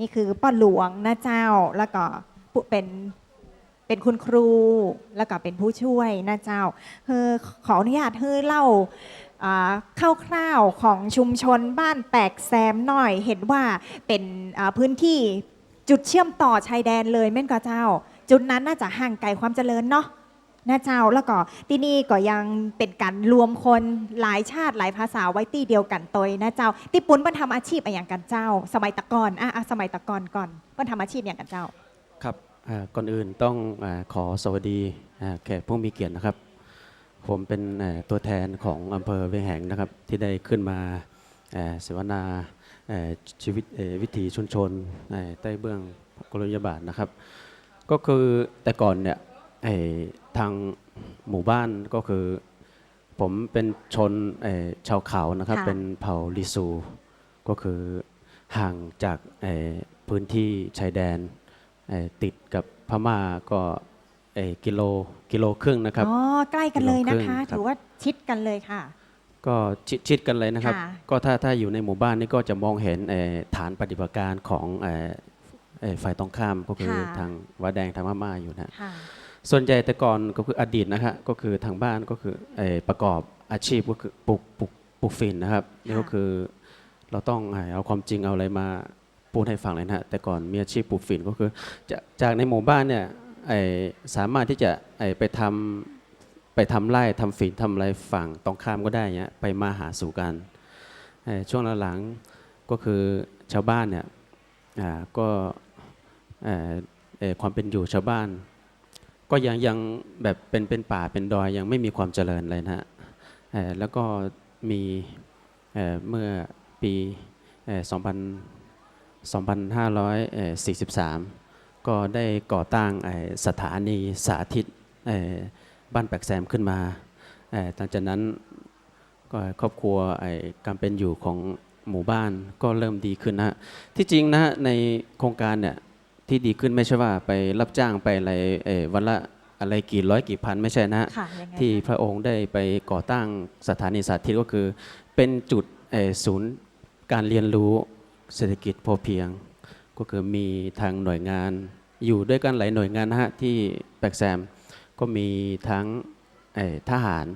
นี่คือป้าหลวงนะเจ้าแล้วก็ผู้เป็นเป็นคุณครูแล้วก็เป็นผู้ช่วยนะเจ้าเฮอขออนุญาตเฮอเล่าคร่าวๆของชุมชนบ้านแปลกแซมหน่อย เห็นว่าเป็นพื้นที่จุดเชื่อมต่อชายแดนเลยแม่นก็เจ้า จุดนั้นน่าจะห่างไกลความเจริญเนาะ นะเจ้าแล้วก็ที่นี่ก็ยังเป็นการรวมคนหลายชาติหลายภาษาไว้ที่เดียวกันตยนะเจ้า ที่ปุ้นเปิ้นทำอาชีพอะไรอย่างกันเจ้า สมัยตะกอนอะสมัยตะกอนก่อนเปิ้นทำอาชีพอย่างกันเจ้า ครับก่อนอื่นต้องอขอสวัสดีแขกผู้มีเกียรตินะครับ ผมเป็นตัวแทนของอำเภอเวียงแหงนะครับที่ได้ขึ้นมาเสวนาชีวิตวิถีชุมชนใต้เบื้องกรมยาบาลนะครับ ก็คือแต่ก่อนเนี่ย ทางหมู่บ้านก็คือ ผมเป็นชนเอ่อชาวเขานะครับค่ะเป็นเผ่าลิซู ก็คือห่างจากเอ่อพื้นที่ชายแดนเอ่อติดกับพม่าก็เอ่อกิโลกิโลครึ่งนะครับอ๋อใกล้กันเลยนะคะกิโลครึ่งครับถือว่าชิดกันเลยค่ะ ก็ชิดชิดกันเลยนะครับค่ะก็ถ้าถ้าอยู่ในหมู่บ้านนี่ก็จะมองเห็นเอ่อฐานปฏิบัติการของเอ่อเอ่อฝ่ายตรงข้ามก็คือทางวัดแดงทางพม่าอยู่นะค่ะ ส่วนใหญ่แต่ก่อนก็คืออดีตนะครับก็คือทางบ้านก็คืออประกอบอาชีพก็คือปลูกปลูกปลูกฝิ่นนะครับนี่ก็คือเราต้องเอาความจริงเอาอะไรมาพูดให้ฟังเลยนะฮะแต่ก่อนมีอาชีพปลูกฝิ่นก็คือจจากในหมู่บ้านเนี่ยสามารถที่จะไปทำไปทำไร่ทำฝิ่นทำอะไรฝั่งตรงข้ามก็ได้เงี้ยไปมาหาสู่กันช่วงหลังๆก็คือชาวบ้านเนี่ยก็ความเป็นอยู่ชาวบ้าน ก็ยังยังแบบเป็นเป็นป่าเป็นดอยยังไม่มีความเจริญเลยนะฮะแล้วก็มีเเมื่อปี2 0 2 5 4 3 ก็ได้ก่อตั้งสถานีสาธิตบ้านแปกแซมขึ้นมาหลังจากนั้นก็ครอบครัวไอ้การเป็นอยู่ของหมู่บ้านก็เริ่มดีขึ้นนะฮะที่จริงนะฮะในโครงการเนี่ย ที่ดีขึ้นไม่ใช่ว่าไปรับจ้างไปอะไรเอ่อวันละอะไรกี่ร้อยกี่พันไม่ใช่นะฮะค่ะยังไงที่คะพระองค์ได้ไปก่อตั้งสถานีสาธิตก็คือ เป็นจุดเอ่อศูนย์การเรียนรู้เศรษฐกิจพอเพียง ก็คือมีทางหน่วยงาน อยู่ด้วยกันหลายหน่วยงานนะฮะที่แปกแซมก็มีทั้งเอ่อทหาร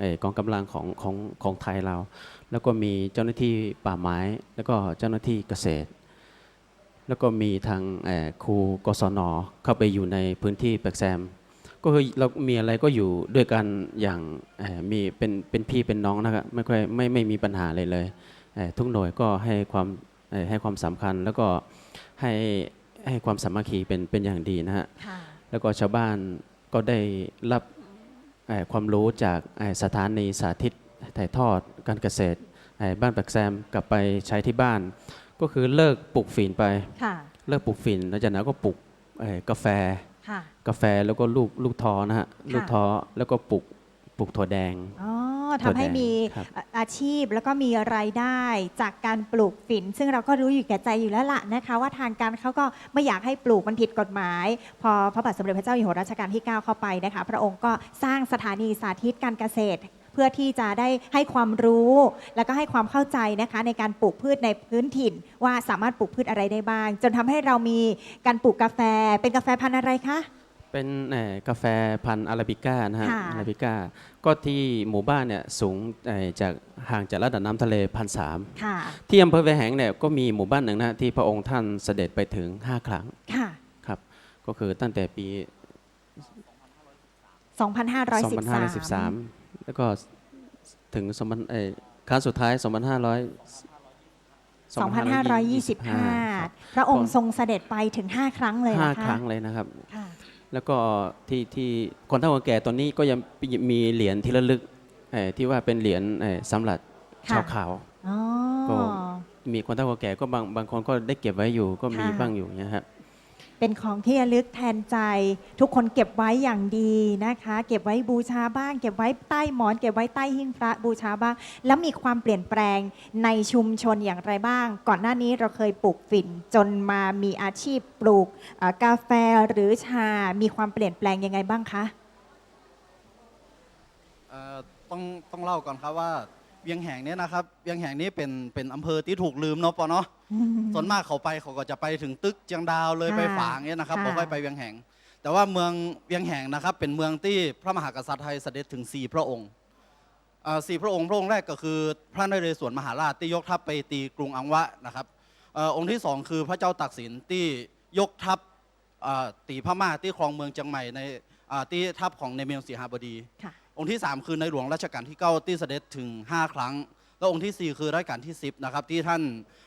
เอ่อกองกำลังของของของไทยเรา แล้วก็มีเจ้าหน้าที่ป่าไม้ แล้วก็เจ้าหน้าที่เกษตร แล้วก็มีทางเอ่อครูกศนเข้าไปอยู่ในพื้นที่แปกแซม ก็คือเรามีอะไรก็อยู่ด้วยกันอย่างเอ่อมีเป็นเป็นพี่เป็นน้องนะครับไม่ค่อยไม่ไม่มีปัญหาเลยเลยเอ่อทุกหน่วยก็ให้ความเอ่อให้ความสำคัญแล้วก็ให้ให้ความสามัคคีเป็นเป็นอย่างดีนะฮะค่ะแล้วก็ชาวบ้านก็ได้รับเอ่อความรู้จากเอ่อสถานีสาธิตถ่ายทอดการเกษตรเอ่อบ้านแปกแซมกลับไปใช้ที่บ้าน ก็คือเลิกปลูกฝิ่นไปค่ะเลิกปลูกฝิ่นแล้วจากนั้นก็ปลูกเอ่อกาแฟค่ะกาแฟแล้วก็ลูกลูกท้อนะฮะลูกท้อแล้วก็ปลูกปลูกถั่วแดงอ๋อถั่วทำให้แดงมีครับอาอาชีพแล้วก็มีรายได้จากการปลูกฝิ่น ซึ่งเราก็รู้อยู่แก่ใจอยู่แล้วล่ะนะคะ ว่าทางการเขาก็ไม่อยากให้ปลูกมันผิดกฎหมาย พอพระบาทสมเด็จพระเจ้าอยู่หัวรัชกาลที่ 9 เข้าไปนะคะ พระองค์ก็สร้างสถานีสาธิตการเกษตร เพื่อที่จะได้ให้ความรู้ แล้วก็ให้ความเข้าใจนะคะในการปลูกพืชในพื้นถิ่น ว่าสามารถปลูกพืชอะไรได้บ้าง จนทำให้เรามีการปลูกกาแฟ เป็นกาแฟพันธุ์อะไรคะเป็นเอ่อกาแฟพันธุ์อาราบิก้านะฮะค่ะอาราบิก้าก็ที่หมู่บ้านเนี่ยสูงเอ่อจากห่างจากระดับน้ำทะเลพันสามค่ะที่อำเภอแวงแหงเนี่ยก็มีหมู่บ้านหนึ่งนะที่พระองค์ท่านเสด็จไปถึง 5 ครั้งค่ะครับก็คือตั้งแต่ปี 2513 2513 แล้วก็ถึง2,000เอ่อครั้งสุดท้าย 2,500 2525 พระองค์ทรงเสด็จไปถึง 5 ครั้งเลยห้านะคะครั้งเลยนะครับค่ะแล้วก็ที่ที่คนเฒ่าคนแก่ตอนนี้ก็ยังมีเหรียญที่ระลึกเอ่อที่ว่าเป็นเหรียญเอ่อสำหรับค่ะชาวเขาอ๋อก็มีคนเฒ่าคนแก่ก็บางบางคนก็ได้เก็บไว้อยู่ก็มีค่ะบ้างอยู่เนี่ยครับ เป็นของที่ระลึกแทนใจ ทุกคนเก็บไว้อย่างดีนะคะ เก็บไว้บูชาบ้าง เก็บไว้ใต้หมอน เก็บไว้ใต้หิ้งพระบูชาบ้าง แล้วมีความเปลี่ยนแปลงในชุมชนอย่างไรบ้าง ก่อนหน้านี้เราเคยปลูกฝิ่น จนมามีอาชีพปลูกกาแฟหรือชา มีความเปลี่ยนแปลงยังไงบ้างคะต้องต้องเล่าก่อนครับว่า เวียงแหงเนี่ยนะครับเวียงแหงนี้เป็นเป็นอำเภอที่ถูกลืมเนาะปอเนาะส่วนมากเขาไปเขาก็จะไปถึงตึกเจียงดาวเลยค่ะไปฝางเนี่ยนะครับค่ะบ่ค่อยไปเวียงแหง แต่ว่าเมืองเวียงแหงนะครับเป็นเมืองที่พระมหากษัตริย์ไทยเสด็จถึงสี่พระองค์อ่าสี่พระองค์พระองค์แรกก็คือพระนเรศวรมหาราชที่ยกทัพไปตีกรุงอังวะนะครับเอ่อองค์ที่สองคือพระเจ้าตากสินที่ยกทัพอ่าตีพม่าที่ครองเมืองเชียงใหม่ในอ่าที่ทัพของในเมืองสีหบดีค่ะ องค์ที่ 3 คือในหลวงรัชกาลที่ 9 ที่เสด็จถึง 5 ครั้ง แล้วองค์ทีสี่ 4 คือรัชกาลที่ 10 นะครับ ที่ท่าน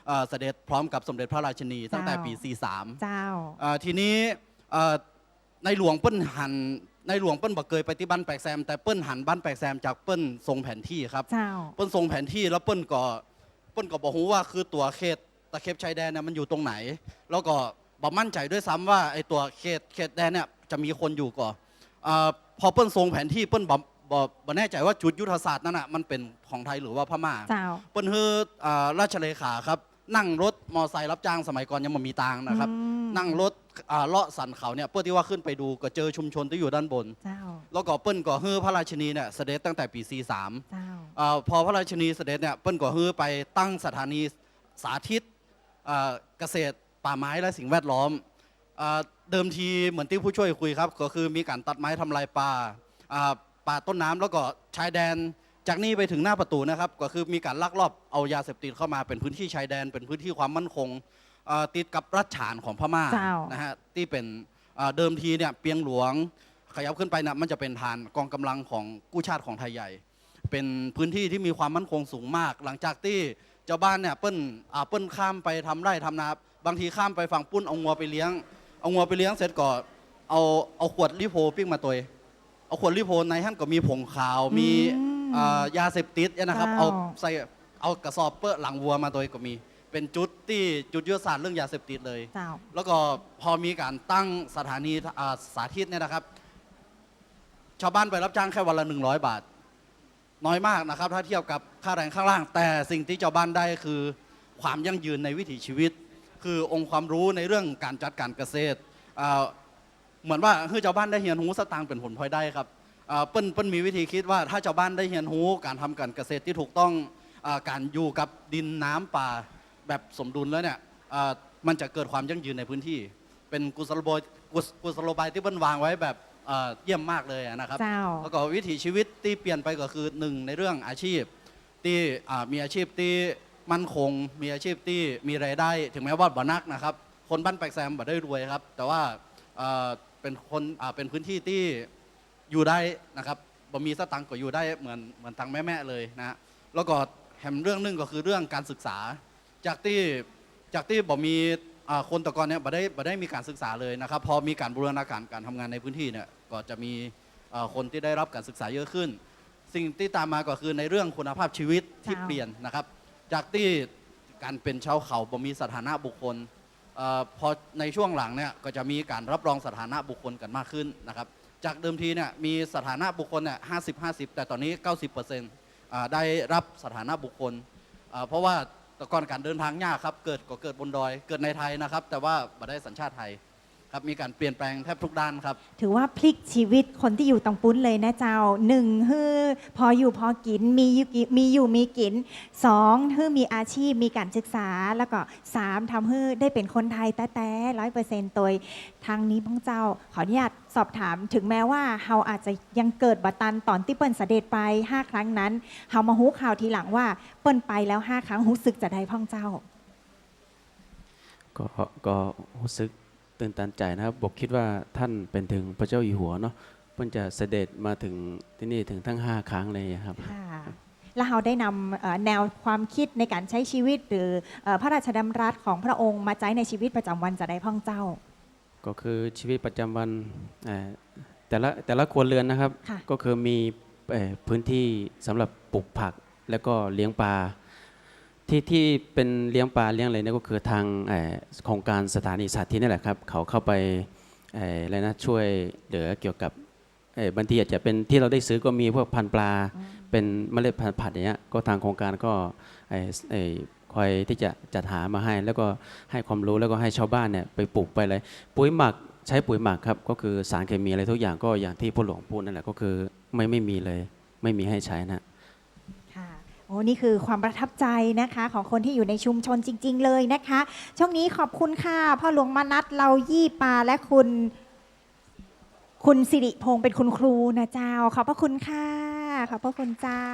เอ่อเสด็จพร้อมกับสมเด็จพระราชินี ตั้งแต่ปี 43 เจ้า เอ่อทีนี้เอ่อในหลวงเปิ้นหันในหลวงเปิ้นบอกเคยไปที่บ้านแปลกแซม แต่เปิ้นหันบ้านแปลกแซมจากเปิ้นทรงแผนที่ครับ เจ้า เปิ้นทรงแผนที่แล้วเปิ้นก็เปิ้นก็บอกฮู้ว่าคือตัวเขตตะเข็บชายแดนเนี่ยมันอยู่ตรงไหน แล้วก็บอกมั่นใจด้วยซ้ำว่าไอ้ตัวเขตเขตแดนเนี่ยจะมีคนอยู่ก่อนเอ่อพอเปิ้นทรงแผนที่เปิ้นบอก บอกบอกแน่ใจว่าจุดยุทธศาสตร์นั้นน่ะมันเป็นของไทยหรือว่าพม่าเจ้า เปิ้นฮืออ่าราชเลขาครับ นั่งรถมอไซค์รับจ้างสมัยก่อนยังไม่มีตังค์นะครับ อืม นั่งรถอ่าเลาะสันเขาเนี่ยเพื่อที่ว่าขึ้นไปดูก็เจอชุมชนที่อยู่ด้านบน เจ้า แล้วก็เปิ้นก็ฮือพระราชินีเนี่ยเสด็จตั้งแต่ปี 43 เจ้าอ่าพอพระราชินีเสด็จเนี่ยเปิ้ลก็ฮือไปตั้งสถานีสาธิตอ่าเกษตรป่าไม้และสิ่งแวดล้อมอ่าเดิมทีเหมือนที่ผู้ช่วยคุยครับ ก็คือมีการตัดไม้ทำลายป่าอ่า ป่าต้นน้ำแล้วก็ชายแดน จากนี้ไปถึงหน้าประตูนะครับ ก็คือมีการลักลอบเอายาเสพติดเข้ามาเป็นพื้นที่ชายแดน เป็นพื้นที่ความมั่นคงอ่าติดกับรัฐฉานของพม่าเจ้านะฮะที่เป็นอ่าเดิมทีเนี่ยเปียงหลวงขยับขึ้นไปนะมันจะเป็นฐานกองกำลังของกู้ชาติของไทยใหญ่ เป็นพื้นที่ที่มีความมั่นคงสูงมาก หลังจากที่เจ้าบ้านเนี่ยเปิ้ลอ่าเปิ้ลข้ามไปทำไร่ทำนาบางทีข้ามไปฝั่งปุ้นเอางัวไปเลี้ยง เอางัวไปเลี้ยงเสร็จก็เอาเอาขวดลิโพปิ้งมาตัว เอาขวดลิโพในท่านก็มีผงขาว มีอืมอ่ายาเสพติดเนี่ยนะครับเจ้าเอาใส่เอากระสอบเปื้อหลังวัวมาตัวก็มี เป็นจุดที่จุดยุทธศาสตร์เรื่องยาเสพติดเลย เจ้า แล้วก็พอมีการตั้งสถานีอ่าสาธิตเนี่ยนะครับ ชาวบ้านไปรับจ้างแค่วันละ 100 บาท น้อยมากนะครับ ถ้าเทียบกับค่าแรงข้างล่าง แต่สิ่งที่ชาวบ้านได้คือความยั่งยืนในวิถีชีวิต คือองค์ความรู้ในเรื่องการจัดการเกษตรอ่า เหมือนว่าคือชาวบ้านได้เรียนรู้สตางค์เป็นผลพลอยได้ครับอ่าเปิ้ลเปิ้ลมีวิธีคิดว่าถ้าชาวบ้านได้เรียนรู้การทำการเกษตรที่ถูกต้องอาการอยู่กับดินน้ำป่าแบบสมดุลแล้วเนี่ยอ่ามันจะเกิดความยั่งยืนในพื้นที่ เป็นกุศโลบายกุศกุศโลบายที่เปิ้ลวางไว้แบบเอ่อเยี่ยมมากเลยนะครับเจ้าแล้วก็วิถีชีวิตที่เปลี่ยนไปก็คือหนึ่งในเรื่องอาชีพ ที่อ่ามีอาชีพที่มั่นคง มีอาชีพที่มีรายได้ ถึงแม้ว่าบ่นักนะครับ คนบ้านแปลกแซมบ่ได้รวยครับ แต่ว่า เป็นคนอ่าเป็นพื้นที่ที่อยู่ได้นะครับบ่มีสตังค์ก็อยู่ได้เหมือนเหมือนทางแม่ๆเลยนะแล้วก็แถมเรื่องหนึงก็คือเรื่องการศึกษา จากที่จากที่บ่มีอ่าคนตะกอนเนี่ยบ่ได้บ่ได้มีการศึกษาเลยนะครับ พอมีการบูรณาการการทำงานในพื้นที่เนี่ยก็จะมีอ่อคนที่ได้รับการศึกษาเยอะขึ้น สิ่งที่ตามมาก็คือในเรื่องคุณภาพชีวิตที่เปลี่ยนนะครับ จากที่การเป็นชาวเขาบ่มีสถานะบุคคล พอในช่วงหลังเนี่ยก็จะมีการรับรองสถานะบุคคลกันมากขึ้นนะครับจากเดิมทีเนี่ยมีสถานะบุคคลเนี่ยห้าสิบห้าสิบแต่ตอนนี้ 90เปอร์เซ็นต์ได้รับสถานะบุคคล เพราะว่าแต่ก่อนการเดินทางยากครับ เกิดก็เกิดบนดอย เกิดในไทยนะครับ แต่ว่าบ่ได้สัญชาติไทย ครับมีการเปลี่ยนแปลงแทบทุกด้านครับ ถือว่าพลิกชีวิตคนที่อยู่ตรงปุ้นเลยนะเจ้าหนึ่งฮือพออยู่พอกินมีอยู่กิมีอยู่มีกินสองฮือมีอาชีพมีการศึกษาแล้วก็สามทำฮือได้เป็นคนไทยแต่แต่ร้อยเปอร์เซ็นต์โดยทางนี้พงเจ้าขออนุญาตสอบถามถึงแม้ว่าเฮาอาจจะยังเกิดบัตันตอนที่เปิ้นเสด็จไป5ครั้งนั้นเฮามาฮู้ข่าวทีหลังว่าเปิ้นไปแล้ว5ครั้งรู้สึกจะได้พ่องเจ้า ก็ก็รู้สึก ตื่นตันใจนะครับบอกคิดว่าท่านเป็นถึงพระเจ้าอยู่หัวเนาะเพิ่นจะเสด็จมาถึงที่นี่ถึงทั้ง 5 ครั้งเลยครับค่ะแล้วเราได้นำเอ่อแนวความคิดในการใช้ชีวิต หรือเอ่อพระราชดำรัสของพระองค์มาใช้ในชีวิตประจำวันจะได้พ่องเจ้า ก็คือชีวิตประจำวันเอ่อแต่ละแต่ละครัวเรือนนะครับค่ะก็คือมีเอ่อพื้นที่สำหรับปลูกผักแล้วก็เลี้ยงปลา ที่ที่เป็นเลี้ยงปลาเลี้ยงอะไรเนี่ยก็คือทางเอ่อโครงการสถานีสาธิตนี่แหละครับเขาเข้าไปเอ่ออะไรนะช่วยเหลือเกี่ยวกับเอ่อบางทีอาจจะเป็นที่เราได้ซื้อก็มีพวกพันธุ์ปลาเป็นเมล็ดพันธุ์ผัดอย่างเงี้ยก็ทางโครงการก็เอ่อเอ่อคอยที่จะจัดหามาให้ แล้วก็ให้ความรู้แล้วก็ให้ชาวบ้านเนี่ยไปปลูกไปอะไรปุ๋ยหมักใช้ปุ๋ยหมักครับก็คือสารเคมีอะไรทุกอย่างก็อย่างที่พ่อหลวงพูดนั่นแหละก็คือไม่ไม่มีเลย ไม่มีให้ใช้นะค่ะ โอ้นี่คือความประทับใจนะคะ ของคนที่อยู่ในชุมชนจริง ๆ เลยนะคะ ช่วงนี้ขอบคุณค่ะ พ่อหลวงมานัดเรายี่ปาและคุณ คุณสิริพงศ์เป็นคุณครูนะเจ้า ขอบพระคุณค่ะ ขอบพระคุณเจ้า